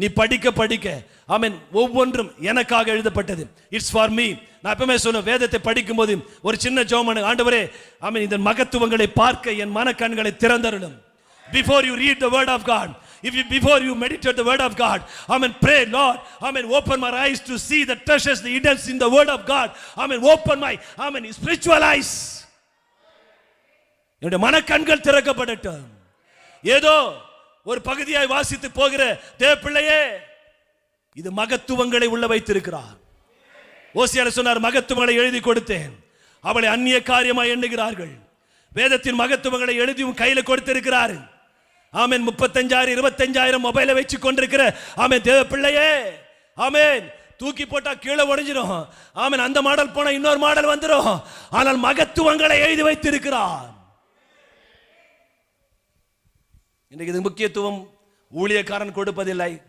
நீ படிக்க படிக்க. ஆமென் ஒவ்வொன்றும் எனக்காக எழுதப்பட்டது. இட்ஸ் ஃபார் மீ நான் எப்பவுமே சொல்லுவேன் வேதத்தை படிக்கும்போது ஒரு சின்ன ஜோமனு ஆண்டவரே ஆமீன் இந்த மகத்துவங்களை பார்க்க என் மனக்கண்களை திறந்தருளும். Before you read the word of God if you before you meditate the word of God I mean pray Lord I mean open my eyes to see the treasures the hiddens in the word of God I mean open my I mean spiritual eyes என்னுடைய மனக்கண்கள் திறக்கப்படட்டும். ஏதோ ஒரு பகுதியாய் வாசித்து போகிற தேவப்பிள்ளையே இது மகத்துவங்களை உள்ள வைத்திருக்கிறார். ஓசியார் சொன்னார் மகத்துவங்களை எழுதி கொடுத்தேன். அவளை அந்நிய காரியமாய் எண்ணுகிறார்கள். வேதத்தின் மகத்துவங்களை எழுதி உன் கையில் கொடுத்திருக்கிறார். ஆமேன் முப்பத்தஞ்சாயிரம் இருபத்தஞ்சாயிரம் மொபைலை வச்சு கொண்டிருக்கிற ஆமேன் தேவ பிள்ளையே ஆமேன். தூக்கி போட்டா கீழே உடைஞ்சிரும் ஆமேன் அந்த மாடல் போனா இன்னொரு மாடல் வந்துடும் ஆனால் மகத்துவங்களை எழுதி வைத்திருக்கிறார். இன்றைக்கு இது முக்கியத்துவம். ஊழியக்காரன் கொடுப்பதில்லை.